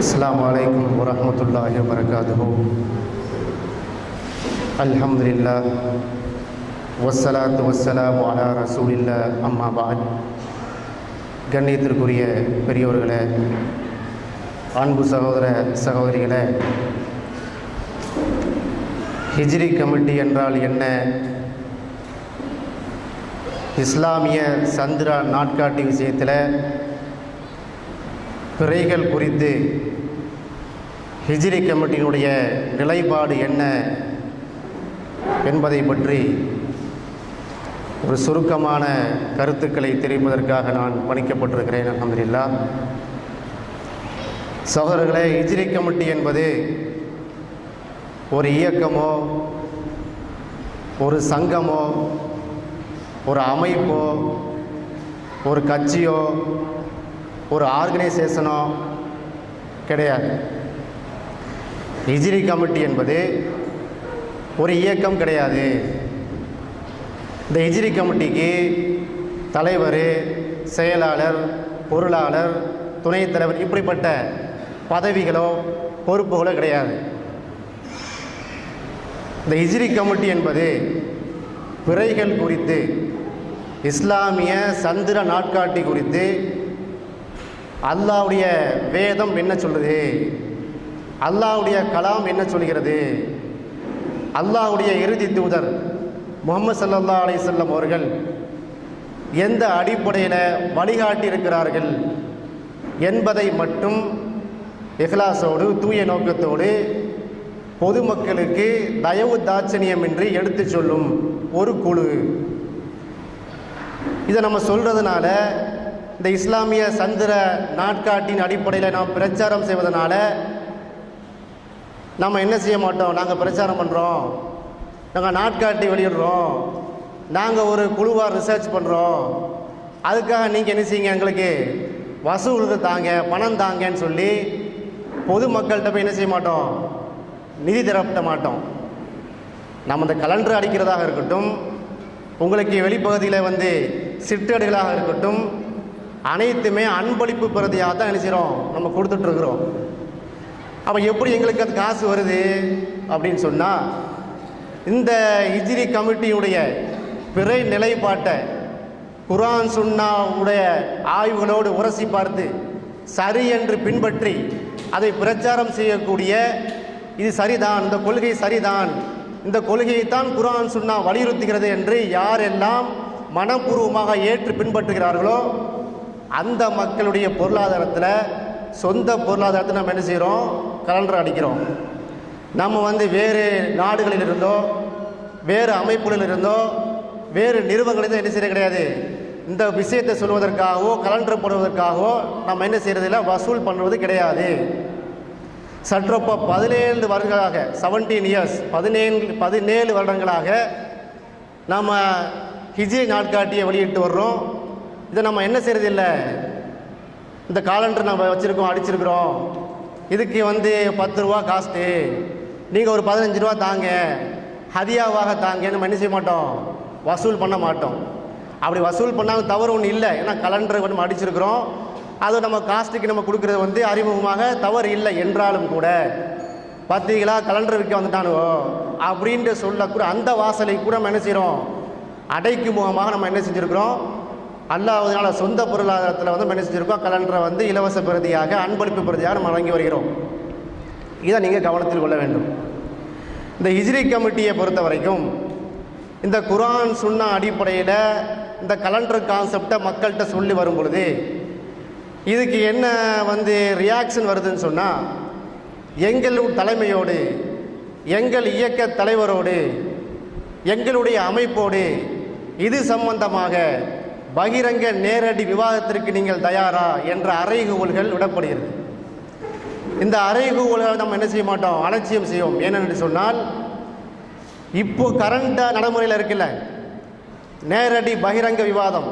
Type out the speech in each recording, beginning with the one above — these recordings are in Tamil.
السلام عليكم ورحمة الله وبركاته الحمد لله والصلاة والسلام على رسول الله أما بعد கண்ணியத்திற்குரிய பெரியோர்களே அன்பு சகோதர சகோதரிகளே ஹிஜ்ரி கமிட்டி என்றால் என்ன இஸ்லாமிய சந்திரா நாட்காட்டி விஷயத்தில் பிறைகள் குறித்து ஹிஜ்ரி கமிட்டியினுடைய நிலைப்பாடு என்ன என்பதை பற்றி ஒரு சுருக்கமான கருத்துக்களை தெரிவிப்பதற்காக நான் பணிக்கப்பட்டிருக்கிறேன் அலமதுல்லா சகோதரர்களே ஹிஜ்ரி கமிட்டி என்பது ஒரு இயக்கமோ ஒரு சங்கமோ ஒரு அமைப்போ ஒரு கட்சியோ ஒரு ஆர்கனைசேஷனோ கிடையாது. ஹிஜ்ரி கமிட்டி என்பது ஒரு இயக்கம் கிடையாது. இந்த ஹிஜ்ரி கமிட்டிக்கு தலைவர் செயலாளர் பொருளாளர் துணைத் தலைவர் இப்படிப்பட்ட பதவிகளோ பொறுப்புகளோ கிடையாது. இந்த ஹிஜ்ரி கமிட்டி என்பது பிறைகள் குறித்து இஸ்லாமிய சந்திர நாட்காட்டி குறித்து அல்லாவுடைய வேதம் என்ன சொல்லுது? அல்லாவுடைய கலாம் என்ன சொல்கிறது? அல்லாவுடைய இறுதி தூதர் முகமது சல்லா அலிசல்லம் அவர்கள் எந்த அடிப்படையில் வழிகாட்டி இருக்கிறார்கள் என்பதை மட்டும் இஹ்லாஸோடு தூய நோக்கத்தோடு பொதுமக்களுக்கு தயவு தாட்சணியமின்றி எடுத்துச் சொல்லும் ஒரு குழு. இதை நம்ம சொல்கிறதுனால இந்த இஸ்லாமிய சந்திர நாட்காட்டின் அடிப்படையில் நாம் பிரச்சாரம் செய்வதனால நம்ம என்ன செய்ய மாட்டோம்? நாங்கள் பிரச்சாரம் பண்ணுறோம் நாங்கள் நாட்காட்டி வெளியிடுறோம். நாங்கள் ஒரு குழுவாக ரிசர்ச் பண்ணுறோம் அதுக்காக நீங்கள் என்ன செய்யுங்க எங்களுக்கு? வசூலுக்கு தாங்க பணம் தாங்கன்னு சொல்லி பொதுமக்கள்கிட்ட போய் என்ன செய்ய மாட்டோம்? நிதி திரட்ட மாட்டோம். நம்ம இந்த கலண்டர் அடிக்கிறதாக இருக்கட்டும் உங்களுக்கு வெளிப்பகுதியில் வந்து சிற்றடிகளாக இருக்கட்டும் அனைத்துமே அன்பளிப்பு பிரதியாக தான் என்ன செய்கிறோம் நம்ம கொடுத்துட்ருக்குறோம். அப்போ எப்படி எங்களுக்கு அது காசு வருது? அப்படின்னு சொன்னால் இந்த ஹிஜ்ரி கமிட்டியுடைய பிறை நிலைப்பாட்டை குரான் சுன்னாவுடைய ஆய்வுகளோடு உரசி பார்த்து சரி என்று பின்பற்றி அதை பிரச்சாரம் செய்யக்கூடிய இது சரிதான் இந்த கொள்கை சரிதான். இந்த கொள்கையை தான் குரான் சுன்னா வலியுறுத்துகிறது என்று யாரெல்லாம் மனப்பூர்வமாக ஏற்று பின்பற்றுகிறார்களோ அந்த மக்களுடைய பொருளாதாரத்தில் சொந்த பொருளாதாரத்தை நம்ம என்ன செய்கிறோம் கலண்டர் அடிக்கிறோம். நம்ம வந்து வேறு நாடுகளில் இருந்தோ வேறு அமைப்புகளில் இருந்தோ வேறு நிறுவனங்களில் என்ன செய்ய கிடையாது. இந்த விஷயத்தை சொல்வதற்காகவோ கலண்டர் போடுவதற்காகவோ நம்ம என்ன செய்கிறதில்ல வசூல் பண்ணுவது கிடையாது. சற்றொப்ப பதினேழு வருடங்களாக செவன்டீன் இயர்ஸ் பதினேழு பதினேழு வருடங்களாக நம்ம ஹிஜி நாட்காட்டியை வெளியிட்டு வர்றோம். இதை நம்ம என்ன செய்யறதில்லை? இந்த காலண்டர் நம்ம வச்சுருக்கோம் அடிச்சிருக்கிறோம். இதுக்கு வந்து பத்து ரூபா காஸ்ட்டு நீங்கள் ஒரு பதினஞ்சு ரூபா தாங்க. ஹதியாவாக தாங்க நம்ம என்ன செய்ய மாட்டோம். வசூல் பண்ண மாட்டோம். அப்படி வசூல் பண்ணாலும் தவறு ஒன்றும் இல்லை. ஏன்னா கலண்டரை நம்ம அடிச்சிருக்கிறோம். அது நம்ம காஸ்ட்டுக்கு நம்ம கொடுக்குறது வந்து அறிமுகமாக தவறு இல்லை என்றாலும் கூட. பார்த்தீங்களா கலண்டர் விற்க வந்துட்டானுவோ? அப்படின்ட்டு சொல்லக்கூட அந்த வாசலை கூட நம்ம என்ன செய்கிறோம் அடைக்கு முகமாக நம்ம என்ன செஞ்சுருக்கிறோம்? அல்லாவதுனால சொந்த பொருளாதாரத்தில் வந்து நம்ம என்ன செஞ்சுருக்கோம் கலண்டரை வந்து இலவச பிரதியாக அன்பளிப்பு பிரதியாக நம்ம வழங்கி வருகிறோம். இதை நீங்கள் கவனத்தில் கொள்ள வேண்டும். இந்த ஹிஜ்ரி கமிட்டியை பொறுத்த வரைக்கும் இந்த குரான் சுன்னா அடிப்படையில் இந்த கலண்டர் கான்செப்டை மக்கள்கிட்ட சொல்லி வரும் பொழுது இதுக்கு என்ன வந்து ரியாக்ஷன் வருதுன்னு சொன்னால் எங்கள் தலைமையோடு எங்கள் இயக்க தலைவரோடு எங்களுடைய அமைப்போடு இது சம்பந்தமாக பகிரங்க நேரடி விவாதத்திற்கு நீங்கள் தயாரா என்ற அறைகூவல்கள் விடப்படுகிறது. இந்த அறைகூவல்களை நம்ம என்ன செய்ய மாட்டோம்? அலட்சியம் செய்வோம். ஏனென்று சொன்னால் இப்போ கரண்டாக நடைமுறையில் இருக்குல்ல நேரடி பகிரங்க விவாதம்.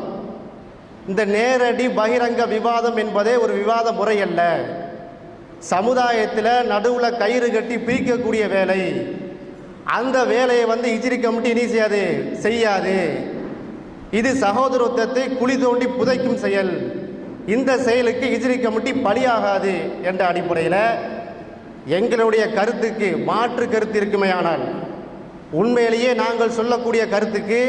இந்த நேரடி பகிரங்க விவாதம் என்பதே ஒரு விவாத முறை அல்ல. சமுதாயத்தில் நடுவில் கயிறு கட்டி பிரிக்கக்கூடிய வேலை. அந்த வேலையை வந்து இஜிரி கமிட்டி நீ செய்யாது. செய்யாது. இது சகோதரத்துவத்தை குழி தோண்டி புதைக்கும் செயல். இந்த செயலுக்கு ஹிஜ்ரி கமிட்டி பலியாகாது என்ற அடிப்படையில் எங்களுடைய கருத்துக்கு மாற்று கருத்து இருக்குமேயானால் உண்மையிலேயே நாங்கள் சொல்லக்கூடிய கருத்துக்கு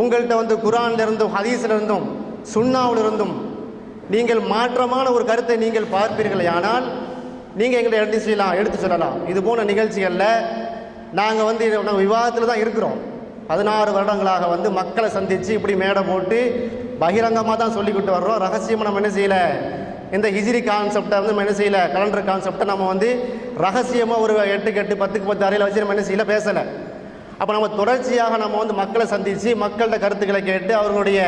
உங்கள்கிட்ட வந்து குரான்லிருந்தும் ஹதீஸிலிருந்தும் சுண்ணாவிலிருந்தும் நீங்கள் மாற்றமான ஒரு கருத்தை நீங்கள் பார்ப்பீர்கள் ஆனால் நீங்கள் எங்களை எடுத்து செய்யலாம் எடுத்து சொல்லலாம். இது போன நிகழ்ச்சிகளில் நாங்கள் வந்து விவாதத்தில் தான் இருக்கிறோம். பதினாறு வருடங்களாக வந்து மக்களை சந்தித்து இப்படி மேடை போட்டு பகிரங்கமாக தான் சொல்லிக்கிட்டு வர்றோம். ரகசியமாக நம்ம என்ன செய்யலை? இந்த ஹிஜிரி கான்செப்டை வந்து நம்ம என்ன செய்யலை? கலண்டர் கான்செப்டை நம்ம வந்து ரகசியமாக ஒரு எட்டுக்கு எட்டு பத்துக்கு பத்து அறையில் வச்சு நம்ம என்ன செய்யலை? பேசலை. அப்போ நம்ம தொடர்ச்சியாக நம்ம வந்து மக்களை சந்தித்து மக்கள்கிட்ட கருத்துக்களை கேட்டு அவர்களுடைய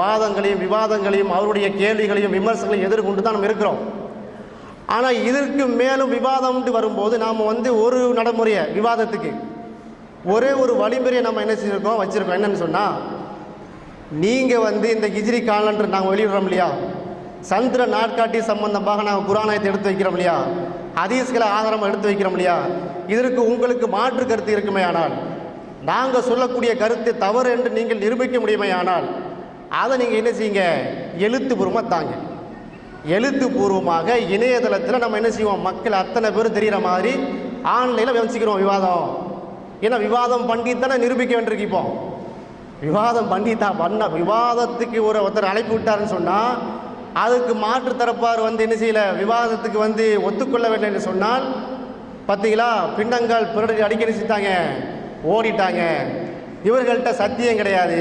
வாதங்களையும் விவாதங்களையும் அவருடைய கேள்விகளையும் விமர்சனங்களையும் எதிர்கொண்டு தான் நம்ம இருக்கிறோம். ஆனால் இதற்கு மேலும் விவாதம்ட்டு வரும்போது நாம் வந்து ஒரு நடைமுறையை விவாதத்துக்கு ஒரே ஒரு வழிமுறையை நம்ம என்ன செஞ்சுருக்கோம் வச்சுருக்கோம். என்னன்னு சொன்னால் நீங்கள் வந்து இந்த ஹிஜ்ரி காலண்டர் நாங்கள் வெளியிடுறோம் இல்லையா? சந்திர நாட்காட்டி சம்பந்தமாக நாங்கள் குரானாயத்தை எடுத்து வைக்கிறோம் இல்லையா? ஹதீஸ்களை ஆதாரம் எடுத்து வைக்கிறோம் இல்லையா? இதற்கு உங்களுக்கு மாற்று கருத்து இருக்குமே ஆனால் நாங்கள் சொல்லக்கூடிய கருத்து தவறு என்று நீங்கள் நிரூபிக்க முடியுமே ஆனால் அதை நீங்கள் என்ன செய்யுங்க? எழுத்துப்பூர்வமாக தாங்க. எழுத்துப்பூர்வமாக இணையதளத்தில் நம்ம என்ன செய்வோம்? மக்கள் அத்தனை பேர் தெரிகிற மாதிரி ஆன்லைனில் வச்சுக்கிறோம் விவாதம். ஏன்னா விவாதம் பண்ணி தானே நிரூபிக்க வேண்டியிருக்கு இப்போ. விவாதம் பண்ணி தான் பண்ண விவாதத்துக்கு ஒரு ஒருத்தர் அழைப்பு விட்டாருன்னு சொன்னால் அதுக்கு மாற்று தரப்பார் வந்து என்ன செய்யல? விவாதத்துக்கு வந்து ஒத்துக்கொள்ள என்று சொன்னால் பார்த்தீங்களா பிண்டங்கள் பிறடி அடிக்க நினைச்சிட்டாங்க ஓடிட்டாங்க. இவர்கள்ட்ட சத்தியம் கிடையாது.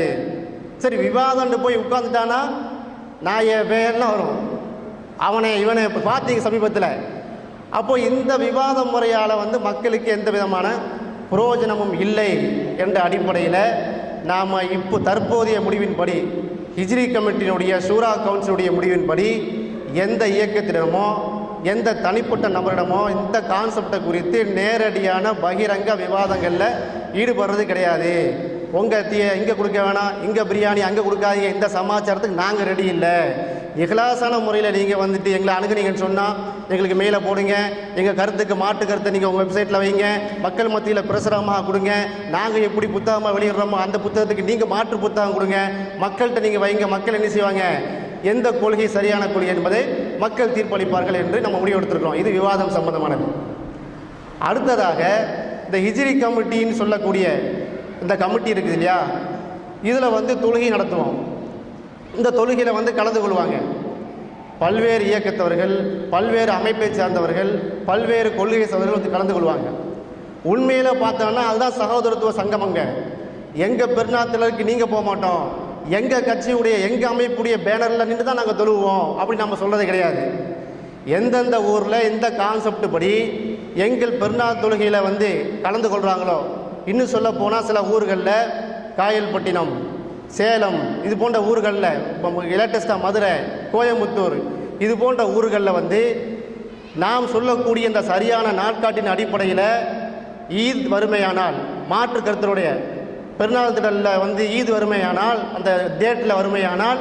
சரி விவாதம்னு போய் உட்காந்துட்டானா நான் என் பேர்லாம் வரும். அவனை இவனை இப்போ பார்த்தீங்க சமீபத்தில். அப்போ இந்த விவாத முறையால் வந்து மக்களுக்கு எந்த விதமான புரோஜனமும் இல்லை என்ற அடிப்படையில் நாம் இப்போ தற்போதைய முடிவின்படி ஹிஜ்ரி கமிட்டியினுடைய சூரா கவுன்சிலுடைய முடிவின்படி எந்த இயக்கத்திடமோ எந்த தனிப்பட்ட நபரிடமோ இந்த கான்செப்டை குறித்து நேரடியான பகிரங்க விவாதங்களில் ஈடுபடுறது கிடையாது. உங்கள் தீ இங்கே கொடுக்க வேணாம் இங்கே பிரியாணி அங்கே கொடுக்காதீங்க. இந்த சமாச்சாரத்துக்கு நாங்கள் ரெடி இல்லை. இகலாசான முறையில் நீங்கள் வந்துட்டு எங்களை அணுகுனீங்கன்னு சொன்னால் எங்களுக்கு மேலே போடுங்க. எங்கள் கருத்துக்கு மாட்டு கருத்தை நீங்கள் உங்கள் வெப்சைட்டில் வைங்க. மக்கள் மத்தியில் பிரசுரமாக கொடுங்க. நாங்கள் எப்படி புத்தகமாக வெளியிடுறோமோ அந்த புத்தகத்துக்கு நீங்கள் மாற்று புத்தகம் கொடுங்க. மக்கள்கிட்ட நீங்கள் வைங்க. மக்கள் என்ன செய்வாங்க? எந்த கொள்கை சரியான கொள்கை என்பதை மக்கள் தீர்ப்பளிப்பார்கள் என்று நம்ம முடிவெடுத்திருக்கிறோம் இது விவாதம் சம்பந்தமானது. அடுத்ததாக இந்த ஹிஜ்ரி கமிட்டின்னு சொல்லக்கூடிய இந்த கமிட்டி இருக்குது இல்லையா? இதில் வந்து தொழுகை நடத்துவோம். இந்த தொழுகையில் வந்து கலந்து கொள்வாங்க. பல்வேறு இயக்கத்தவர்கள் பல்வேறு அமைப்பை சார்ந்தவர்கள் பல்வேறு கொள்கை சார்ந்தவர்கள் வந்து கலந்து கொள்வாங்க. உண்மையில் பார்த்தோன்னா அதுதான் சகோதரத்துவ சங்கமங்க. எங்கள் பெருநாத்திலருக்கு நீங்கள் போக மாட்டோம். எங்கள் கட்சியுடைய எங்கள் அமைப்புடைய பேனரில் நின்று தான் நாங்கள் தொழுவோம் அப்படி நம்ம சொல்கிறது கிடையாது. எந்தெந்த ஊரில் எந்த கான்செப்ட் படி எங்கள் பெருநாள் தொழுகையில் வந்து கலந்து கொள்கிறாங்களோ இன்னும் சொல்ல போனால் சில ஊர்களில் காயல்பட்டினம் சேலம் இது போன்ற ஊர்களில் இப்போ லேட்டஸ்ட்டாக மதுரை கோயம்புத்தூர் இது போன்ற ஊர்களில் வந்து நாம் சொல்லக்கூடிய இந்த சரியான நாட்காட்டின் அடிப்படையில் ஈத் வறுமையானால் மாற்று கருத்தருடைய பெருநாள் திடலில் வந்து ஈத் வறுமையானால் அந்த டேட்டில் வறுமையானால்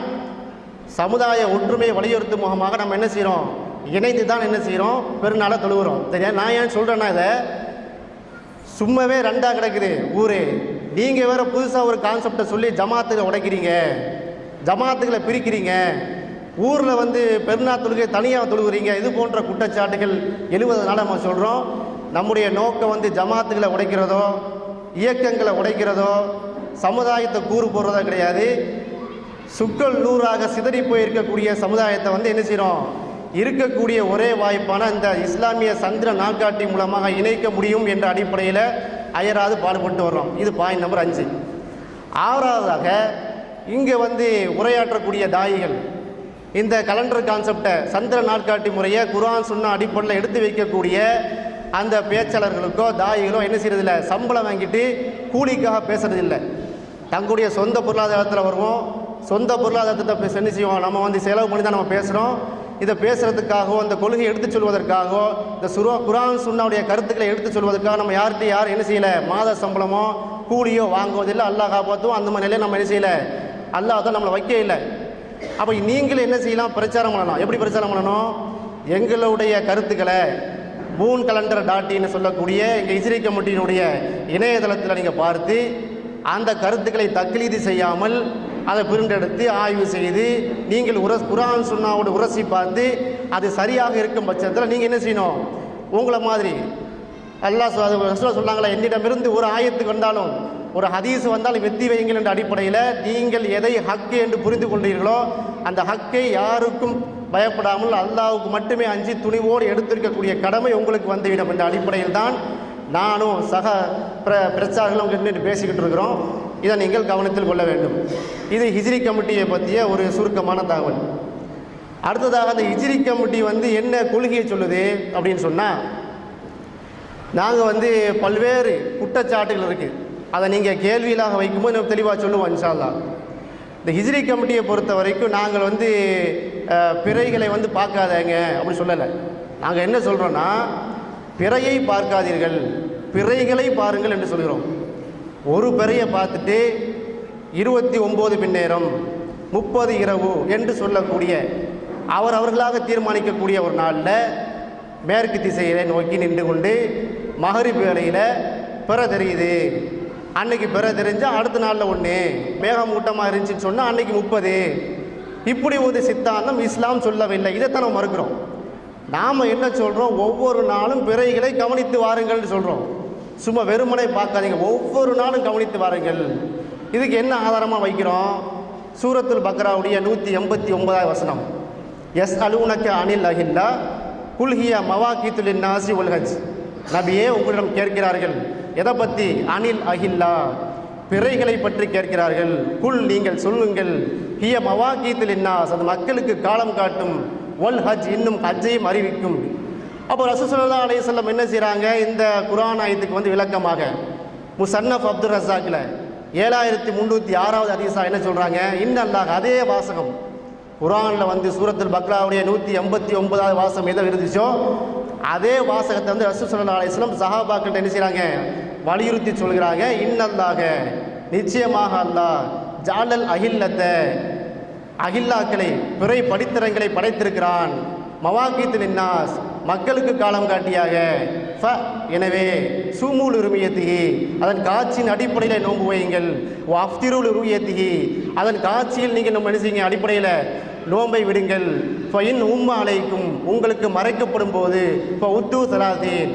சமுதாய ஒற்றுமையை வலியுறுத்தும் முகமாக நம்ம என்ன செய்கிறோம் இணைந்து தான் என்ன செய்கிறோம் பெருநாளை தொழுகிறோம் சரியா? நான் ஏன் சொல்கிறேன்னா இதை சும்மாவே ரெண்டாக கிடக்குது. ஊரே நீங்கள் வேறு புதுசாக ஒரு கான்செப்டை சொல்லி ஜமாத்துகளை உடைக்கிறீங்க. ஜமாத்துகளை பிரிக்கிறீங்க. ஊரில் வந்து பெருநாள் தொழுகை தனியாக தொழுகிறீங்க இது போன்ற குற்றச்சாட்டுகள் எழுவதனால நம்ம சொல்கிறோம் நம்முடைய நோக்கம் வந்து ஜமாத்துகளை உடைக்கிறதோ இயக்கங்களை உடைக்கிறதோ சமுதாயத்தை கூறு போடுறதோ கிடையாது. சுக்கள் நூறாக சிதறி போயிருக்கக்கூடிய சமுதாயத்தை வந்து என்ன செய்கிறோம் இருக்கக்கூடிய ஒரே வாய்ப்பான இந்த இஸ்லாமிய சந்திர நாட்காட்டி மூலமாக இணைக்க முடியும் என்ற அடிப்படையில் அயராது பாடுபட்டு வர்றோம். இது பாயிண்ட் நம்பர் அஞ்சு. ஆறாவதாக இங்கே வந்து உரையாற்றக்கூடிய தாயிகள் இந்த கலண்டர் கான்செப்டை சந்திர நாட்காட்டி முறையை குரான் சொன்ன அடிப்படையில் எடுத்து வைக்கக்கூடிய அந்த பேச்சாளர்களுக்கோ தாயிகளோ என்ன செய்யறதில்ல? சம்பளம் வாங்கிட்டு கூலிக்காக பேசுறதில்லை. தங்களுடைய சொந்த பொருளாதாரத்தில் வருவோம். சொந்த பொருளாதாரத்தை பேச என்ன செய்வோம்? நம்ம வந்து செலவு பண்ணி தான் நம்ம பேசுகிறோம் இதை பேசுறதுக்காகவோ அந்த கொள்கையை எடுத்துச் சொல்வதற்காகவோ இந்த சுரோ குரான் சுன்னாவுடைய கருத்துக்களை எடுத்துச் சொல்வதற்காக நம்ம யார்கிட்ட யார் என்ன செய்யலை? மாத சம்பளமோ கூலியோ வாங்குவதில்லை அல்லாஹ் காப்பாற்றும் அந்த மாதிரி நிலையை நம்ம என்ன செய்யலை? அல்லாஹ் தான் நம்மளை வைக்க இல்லை. அப்போ நீங்களும் என்ன செய்யலாம்? பிரச்சாரம் பண்ணலாம். எப்படி பிரச்சாரம் பண்ணணும்? எங்களுடைய கருத்துக்களை மூன் கலண்டர் டாட்டின்னு சொல்லக்கூடிய எங்கள் இஸ்ரே கமிட்டியினுடைய இணையதளத்தில் நீங்கள் பார்த்து அந்த கருத்துக்களை தக்லீது செய்யாமல் அதை பிரிண்டெடுத்து ஆய்வு செய்து நீங்கள் உர குரான் சுன்னாவோட உரசி பார்த்து அது சரியாக இருக்கும் பட்சத்தில் நீங்கள் என்ன செய்யணும்? உங்களை மாதிரி. அல்லாஹ் சொ- ரசூலா என்னிடமிருந்து ஒரு ஆயத்துக்கு வந்தாலும் ஒரு ஹதீஸ் வந்தாலும் வெத்தி வையுங்கள் என்ற அடிப்படையில் நீங்கள் எதை ஹக்கு என்று புரிந்து கொண்டீர்களோ அந்த ஹக்கை யாருக்கும் பயப்படாமல் அல்லாவுக்கு மட்டுமே அஞ்சு துணிவோடு எடுத்திருக்கக்கூடிய கடமை உங்களுக்கு வந்துவிடும் என்ற அடிப்படையில் தான் நானும் சக பிர பிரச்சாரங்களும் பேசிக்கிட்டு இருக்கிறோம். இதை நீங்கள் கவனத்தில் கொள்ள வேண்டும். இது ஹிஜ்ரி கமிட்டியை பற்றிய ஒரு சுருக்கமான தகவல். அடுத்ததாக அந்த ஹிஜ்ரி கமிட்டி வந்து என்ன கொள்கையை சொல்லுது அப்படின்னு சொன்னால் நாங்கள் வந்து பல்வேறு குற்றச்சாட்டுகள் இருக்குது அதை நீங்கள் கேள்வியிலாக வைக்கும்போது நம்ம தெளிவாக சொல்லுவோம் இன்ஷா இந்த ஹிஜ்ரி கமிட்டியை பொறுத்த வரைக்கும் நாங்கள் வந்து பிறைகளை வந்து பார்க்காதங்க அப்படி சொல்லலை. நாங்கள் என்ன சொல்கிறோன்னா பிறையை பார்க்காதீர்கள். பிறைகளை பாருங்கள் என்று சொல்கிறோம். ஒரு பிறையை பார்த்துட்டு இருபத்தி ஒம்பது பின்னேரம் முப்பது இரவு என்று சொல்லக்கூடிய அவர் அவர்களாக தீர்மானிக்கக்கூடிய ஒரு நாளில் மேற்கு திசையில நோக்கி நின்று கொண்டு மகரிப் வேலையில் பிற தெரியுது. அன்னைக்கு பிற தெரிஞ்சால் அடுத்த நாளில் ஒன்று மேகமூட்டமாக இருந்துச்சுன்னு சொன்னால் அன்னைக்கு முப்பது. இப்படி ஒரு சித்தாந்தம் இஸ்லாம் சொல்லவில்லை. இதைத்தான் நம்ம மறுக்கிறோம். நாம் என்ன சொல்கிறோம் ஒவ்வொரு நாளும் பிறைகளை கவனித்து வாருங்கள்னு சொல்கிறோம் சும்மா வெறுமனை பார்க்காதீங்க. ஒவ்வொரு நாளும் கவனித்து வாருங்கள். இதுக்கு என்ன ஆதாரமாக வைக்கிறோம்? சூரத்துல் பக்ராவுடைய நூற்றி எண்பத்தி ஒன்பதாவது வசனம். எஸ் அலுவனக்க அனில் அஹில்லா குல்ஹியா மவாக்கீத்துலின் நாசி உல்ஹஜ் நபியே உங்களிடம் கேட்கிறார்கள் எதை பற்றி அனில் அஹில்லா. பிறைகளை பற்றி கேட்கிறார்கள் குல் நீங்கள் சொல்லுங்கள். ஹிய மவாக்கீத்தில் இன்னாஸ் அது மக்களுக்கு காலம் காட்டும். ஒல் ஹஜ் இன்னும் ஹஜ்ஜையும் அறிவிக்கும். அப்போ ரசூசல்லா அலையம் என்ன செய்கிறாங்க இந்த குரான் ஆயத்துக்கு வந்து விளக்கமாக. முசன்னப் அப்துல் ரசாக்கில் ஏழாயிரத்தி முந்நூற்றி ஆறாவது அதிசா என்ன சொல்கிறாங்க இன்னல்லாக அதே வாசகம். குரானில் வந்து சூரத்தில் பக்ராவுடைய நூற்றி எண்பத்தி ஒன்பதாவது வாசகம் எதை இருந்துச்சோ அதே வாசகத்தை வந்து ரசூ சல்லா அலிஸ்லாம் சஹாபாக்கிட்ட என்ன செய்கிறாங்க வலியுறுத்தி சொல்கிறாங்க இன்னல்லாக நிச்சயமாக அல்லா ஜாலல் அகில்லத்தை அகில்லாக்களை பிறை படித்தரங்களை படைத்திருக்கிறான். மவாக்கீத்து நின்னாஸ் மக்களுக்கு காலம் காட்டியாக. ஃப எனவே சூமூல் உரிமையத்திகி அதன் காட்சியின் அடிப்படையில் நோன்பு வையுங்கள். அஃப்திருள் உருவியத்திகி அதன் காட்சியில் நீங்கள் நம்ம என்ன செய்யுங்க அடிப்படையில் நோன்பை விடுங்கள். ஃபைன் உம்மா அலைக்கும் உங்களுக்கு மறைக்கப்படும் போது இப்போ உத்து சலாதீன்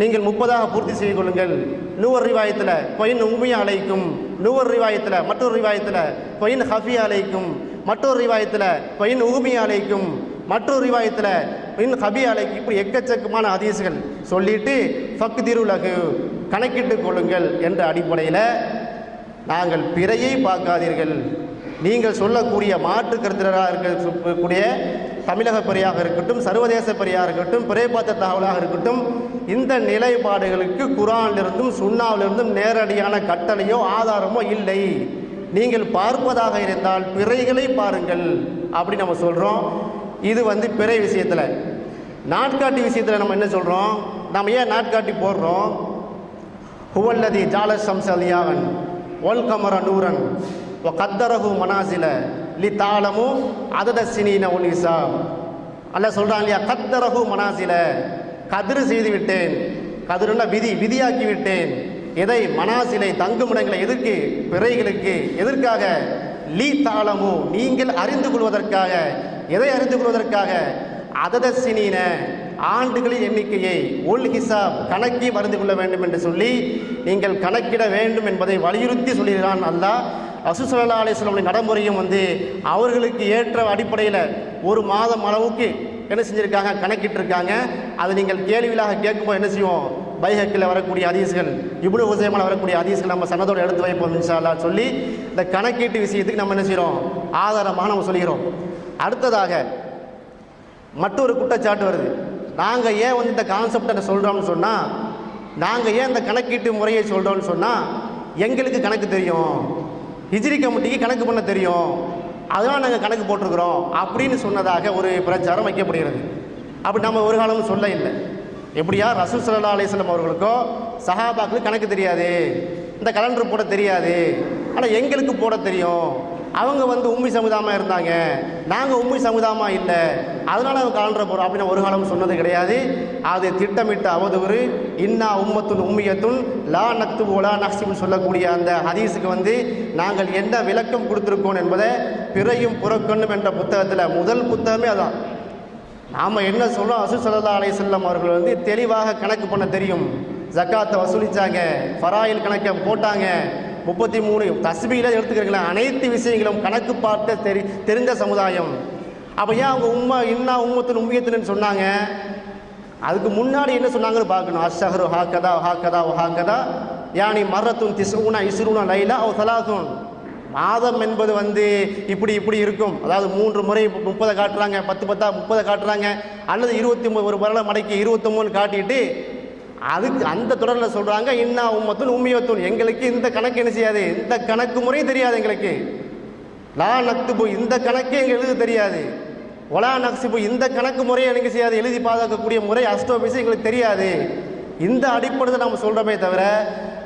நீங்கள் முப்பதாக பூர்த்தி செய்து கொள்ளுங்கள். நூவர் ரிவாயத்தில் பொயின் உண்மையா அழைக்கும் நூவர் ரிவாயத்தில் மற்றொரு ரிவாயத்தில் பொயின் ஹஃபி அழைக்கும் மற்றொரு ரிவாயத்தில் பொயின் உகுமியா அழைக்கும் மற்றொரு ரிவாயத்தில் பொயின் ஹபி அலைக்கு இப்படி எக்கச்சக்கமான அதிசுகள் சொல்லிட்டு ஃபக் திருலகு கணக்கிட்டு கொள்ளுங்கள் என்ற அடிப்படையில் நாங்கள் பிறையை பார்க்காதீர்கள். நீங்கள் சொல்லக்கூடிய மாற்று கருத்தினராக இருக்கக்கூடிய தமிழக பெரியாக இருக்கட்டும் சர்வதேச பெரியாக இருக்கட்டும் பிறைப்பாத்த தகவலாக இருக்கட்டும் இந்த நிலைப்பாடுகளுக்கு குரானிலிருந்தும் சுண்ணாவிலிருந்தும் நேரடியான கட்டளையோ ஆதாரமோ இல்லை. நீங்கள் பார்ப்பதாக இருந்தால் பிறைகளை பாருங்கள் அப்படி நம்ம சொல்கிறோம் இது வந்து பிறை விஷயத்தில். நாட்காட்டி விஷயத்தில் நம்ம என்ன சொல்கிறோம் நம்ம ஏன் நாட்காட்டி போடுறோம்? ஹுவல்லதி ஜால சம்சலியாவன் ஒல் கமர நூரன் ஒ கத்தரகு மனாசில லி தாளமு அதத சினீன ஒல் இசாம் அல்ல சொல்கிறான் இல்லையா? கத்தரகு மனாசில கதிர் செய்து விட்டேன். கதிர்னா விதி விதியாக்கி விட்டேன். எதை? மனாசிலை தங்குமிடங்களை எதற்கு பிறைகளுக்கு எதற்காக லீ தாளமு நீங்கள் அறிந்து கொள்வதற்காக எதை அறிந்து கொள்வதற்காக அதத சினீன ஆண்டுகளின் எண்ணிக்கையை உல் ஹிசாப் கணக்கி மறந்து கொள்ள வேண்டும் என்று சொல்லி நீங்கள் கணக்கிட வேண்டும் என்பதை வலியுறுத்தி சொல்கிறான் அல்லாஹ். அசுசல்லா அலிஸ்லாமுடைய நடைமுறையும் வந்து அவர்களுக்கு ஏற்ற அடிப்படையில் ஒரு மாதம் அளவுக்கு என்ன செஞ்சுருக்காங்க? கணக்கிட்டிருக்காங்க. அதை நீங்கள் கேள்விகளாக கேட்கும்போது என்ன செய்வோம்? பைஹக்கில் வரக்கூடிய ஹதீஸ்கள் இவ்வளோ ஹுசைமால் வரக்கூடிய ஹதீஸ்கள் நம்ம சன்னதோடு எடுத்து வைப்போம் இன்ஷா சொல்லி இந்த கணக்கீட்டு விஷயத்துக்கு நம்ம என்ன செய்கிறோம் ஆதாரமாக நம்ம சொல்கிறோம். அடுத்ததாக மற்றொரு குற்றச்சாட்டு வருது. நாங்கள் ஏன் வந்து இந்த கான்செப்டை சொல்கிறோம்னு சொன்னால் நாங்கள் ஏன் இந்த கணக்கீட்டு முறையை சொல்கிறோம்னு சொன்னால் எங்களுக்கு கணக்கு தெரியும். ஹிஜ்ரி கமிட்டிக்கு கணக்கு பண்ண தெரியும். அதனால் நாங்கள் கணக்கு போட்டிருக்கிறோம் அப்படின்னு சொன்னதாக ஒரு பிரச்சாரம் வைக்கப்படுகிறது. அப்படி நம்ம ஒரு காலமும் சொல்ல இல்லை. எப்படியா? ரசூல் சல்லா அலிஸ்லாம் அவர்களுக்கோ சஹாபாக்களுக்கு கணக்கு தெரியாது. இந்த கலண்டர் போட தெரியாது. ஆனால் எங்களுக்கு போட தெரியும். அவங்க வந்து உண்மை சமுதாயமாக இருந்தாங்க. நாங்கள் உண்மை சமுதாயமாக இல்லை. அதனால அவங்க காலண்டரை போகிறோம் அப்படின்னு ஒரு காலம் சொன்னது கிடையாது. அது திட்டமிட்ட அவதூறு. இன்னா உம்மத்துன் உம்மியத்துன் லா நக்து ஓலா நக்சிப்னு சொல்லக்கூடிய அந்த ஹதீஸுக்கு வந்து நாங்கள் என்ன விளக்கம் கொடுத்துருக்கோம் என்பதை பிறையும் புறக்கண்ணும் என்ற புத்தகத்தில் முதல் புத்தகமே அதான். நாம் என்ன சொல்கிறோம் அசு சல்லா அலையம் அவர்கள் வந்து தெளிவாக கணக்கு பண்ண தெரியும். ஜக்காத்தை வசூலிச்சாங்க. ஃபராயில் கணக்கை போட்டாங்க. முப்பத்தி மூணு தஸ்பீல எடுத்துக்கிறீங்களா? அனைத்து விஷயங்களும் கணக்கு பார்த்த தெரி தெரிந்த சமுதாயம். அப்போ ஏன் அவங்க உம்மா இன்னா உம்மத்தின் உம்மியத்தின்னு சொன்னாங்க? அதுக்கு முன்னாடி என்ன சொன்னாங்கன்னு பார்க்கணும். அஷஹரு ஹாக்கதா ஹாக்கதா ஹாக்கதா. யானி மரத்தும் திசுனா இசுருனா லைலா அவ சலாசுன். மாதம் என்பது வந்து இப்படி இப்படி இருக்கும். அதாவது மூன்று முறை முப்பதை காட்டுறாங்க பத்து பத்தா முப்பதை காட்டுறாங்க. அல்லது இருபத்தி ஒன்பது ஒரு வரல மடக்கி இருபத்தொம்பது காட்டிட்டு அதுக்கு அந்த தொடரில் சொல்கிறாங்க இன்னா உம்மத்துன் உம்மியத்துன். எங்களுக்கு இந்த கணக்கு என்ன செய்யாது? இந்த கணக்கு முறை தெரியாது எங்களுக்கு. லா நக்துபு இந்த கணக்கே எங்களுக்கு எழுத தெரியாது. ஒலா நக்சிபு இந்த கணக்கு முறையை எனக்கு செய்யாது? எழுதி பாதுகாக்கக்கூடிய முறை அஸ்டோபிஸ் எங்களுக்கு தெரியாது. இந்த அடிப்படையில் நம்ம சொல்கிறோமே தவிர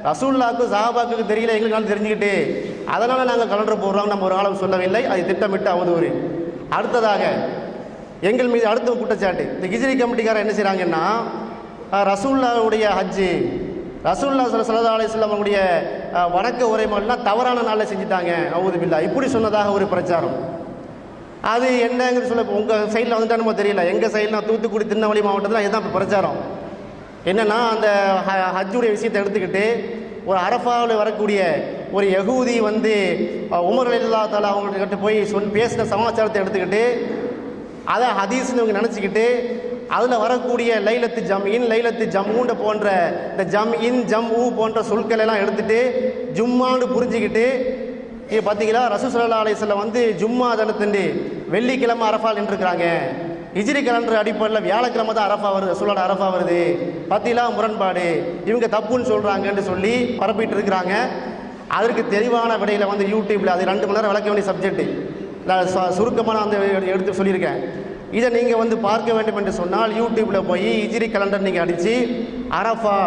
ரசூல்லாக்கு சஹாபாக்கு தெரியல எங்களுக்கு தெரிஞ்சுக்கிட்டு. அதனால் நாங்கள் கலண்டர் போடுறோம் நம்ம ஒரு காலம் சொல்லவில்லை. அது திட்டமிட்டு அவதூறு. அடுத்ததாக எங்கள் மீது அடுத்த குற்றச்சாட்டு. இந்த கிஜிரி கமிட்டிக்காரர் என்ன செய்கிறாங்கன்னா ரசூல்லாவுடைய ஹஜ்ஜு. ரசூல்லா சல சல்லா அலிஸ்லாம் அவங்களுடைய வணக்க உரைமெல்லாம் தவறான நாளில் செஞ்சுட்டாங்க. அவுது பில்லா இப்படி சொன்னதாக ஒரு பிரச்சாரம். அது என்னங்கிற சொல்ல உங்கள் சைடில் வந்துட்டா நம்ம தெரியல. எங்கள் சைடில் தூத்துக்குடி திருநெல்வேலி மாவட்டத்தில் இதுதான் இப்போ பிரச்சாரம். என்னென்னா அந்த ஹ- ஹஜ்ஜுடைய விஷயத்தை எடுத்துக்கிட்டு ஒரு அரஃபாவில் வரக்கூடிய ஒரு யகூதி வந்து உமர் இல்லா தாலா அவங்கள்ட்ட போய் சொன் பேசின சமாச்சாரத்தை எடுத்துக்கிட்டு அதை ஹதீஸ்னு இவங்க நினச்சிக்கிட்டு அதில் வரக்கூடிய லைலத்து ஜம் இன் லைலத்து ஜம்முண்ட போன்ற இந்த ஜம் இன் ஜம் ஊ போன்ற சொற்களை எல்லாம் எடுத்துட்டு ஜும்மான்னு புரிஞ்சுக்கிட்டு இது பார்த்தீங்களா ரசூசல்லா அலையம் வந்து ஜும்மா தினத்துண்டு வெள்ளிக்கிழமை அரஃபா நின்றுருக்குறாங்க. ஹிஜ்ரி கலண்டர் அடிப்படையில் வியாழக்கிழமை தான் அரஃபா வருது ரசூலோட அரஃபா வருது. பார்த்தீங்களா முரண்பாடு. இவங்க தப்புன்னு சொல்கிறாங்கன்னு சொல்லி பரப்பிட்டு இருக்கிறாங்க. அதற்கு தெளிவான விடையில் வந்து யூடியூப்பில் அது ரெண்டு மணி நேரம் விளக்க வேண்டிய சப்ஜெக்ட் நான் சு- சுருக்கமாக எடுத்து சொல்லியிருக்கேன். இதை நீங்கள் வந்து பார்க்க வேண்டும் என்று சொன்னால் யூடியூப்பில் போய் இஜிரி கலண்டர் நீங்கள் அடித்து அரஃபா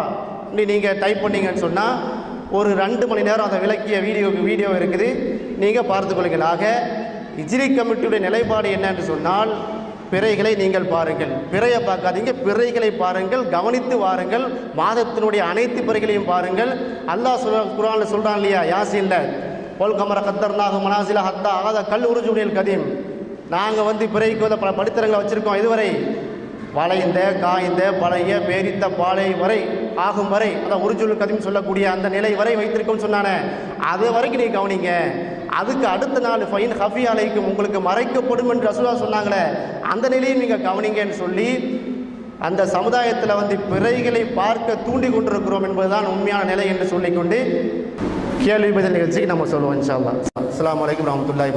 நீங்கள் டைப் பண்ணீங்கன்னு சொன்னால் ஒரு ரெண்டு மணி நேரம் அதை விளக்கிய வீடியோ வீடியோ இருக்குது. நீங்கள் பார்த்து கொள்ளுங்கள் ஆக இஜிரி கமிட்டியுடைய நிலைப்பாடு என்னன்னு சொன்னால் பிறைகளை நீங்கள் பாருங்கள். பிறையை பார்க்காதீங்க பிறைகளை பாருங்கள் கவனித்து வாருங்கள் மாதத்தினுடைய அனைத்து பிறைகளையும் பாருங்கள். அல்லாஹ் சொல் குரானில் சொல்கிறான் இல்லையா யாசின்ல போல் கமர கத்தர்னாக மனாசில ஹத்தா ஆத கல் உறுஜுனியல் கதீம். நாங்கள் வந்து பிறைக்கு வந்து பல படித்தரங்களை வச்சுருக்கோம். இதுவரை வளைந்த காய்ந்த பழைய பேரித்த பாலை வரை ஆகும் வரை அதான் உருஜுல் கதீம் சொல்லக்கூடிய அந்த நிலை வரை வைத்திருக்கோம்னு சொன்னானே. அது வரைக்கும் நீ கவனிங்க. அதுக்கு அடுத்த நாள் ஃபைன் ஹஃபி அலைக்கும் உங்களுக்கு மறைக்கப்படும் என்று ரசூலா சொன்னாங்களே. அந்த நிலையும் நீங்கள் கவனிங்கன்னு சொல்லி அந்த சமுதாயத்தில் வந்து பிறைகளை பார்க்க தூண்டி கொண்டிருக்கிறோம் என்பதுதான் உண்மையான நிலை என்று சொல்லிக்கொண்டு கேள்வி பதில் நிகழ்ச்சிக்கு நம்ம சொல்லுவோம் இன்ஷா அல்லாஹ் அஸ்ஸலாமு அலைக்கும் வரஹ்மத்துல்லாஹி